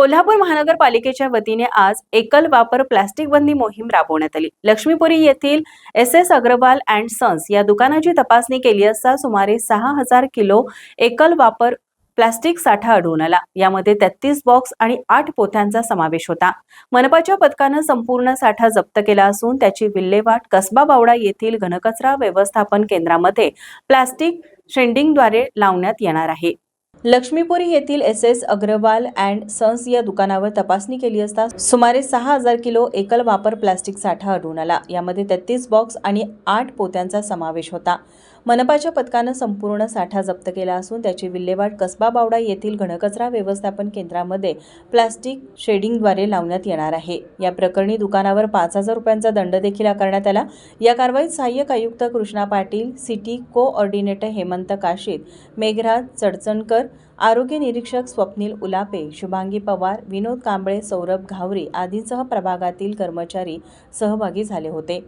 कोल्हापूर महानगरपालिकेच्या वतीने आज एकल वापर प्लास्टिक बंदी मोहीम राबवण्यात आली. लक्ष्मीपुरी येथील S S Agarwal and sons या दुकानाची तपासणी केली असता सुमारे सहा हजार किलो एकल वापर प्लास्टिक साठा आढळून आला. यामध्ये तेहतीस बॉक्स आणि आठ पोथ्यांचा समावेश होता. मनपाच्या पथकानं संपूर्ण साठा जप्त केला असून त्याची विल्हेवाट कसबा बावडा येथील घनकचरा व्यवस्थापन केंद्रामध्ये प्लास्टिक शेंडिंगद्वारे लावण्यात येणार आहे. लक्ष्मीपुरी येथील S S Agarwal and sons या दुकानावर तपासणी केली असता सुमारे सहा हजार किलो एकल वापर प्लास्टिक साठा आढळून आला. यामध्ये तेहतीस बॉक्स आणि आठ पोत्यांचा समावेश होता. मनपाच्या पथकानं संपूर्ण साठा जप्त केला असून त्याची विल्हेवाट कसबा बावडा येथील घनकचरा व्यवस्थापन केंद्रामध्ये प्लास्टिक शेडिंगद्वारे लावण्यात येणार आहे. या प्रकरणी दुकानावर पाच हजार रुपयांचा दंड देखील आकारण्यात आला. या कारवाईत सहाय्यक आयुक्त कृष्णा पाटील सिटी कोऑर्डिनेटर हेमंत काशीद मेघराज चडचणकर आरोग्य निरीक्षक स्वप्नील उलापे शुभांगी पवार विनोद कांबळे सौरभ घावरे आदींसह प्रभागातील कर्मचारी सहभागी झाले होते.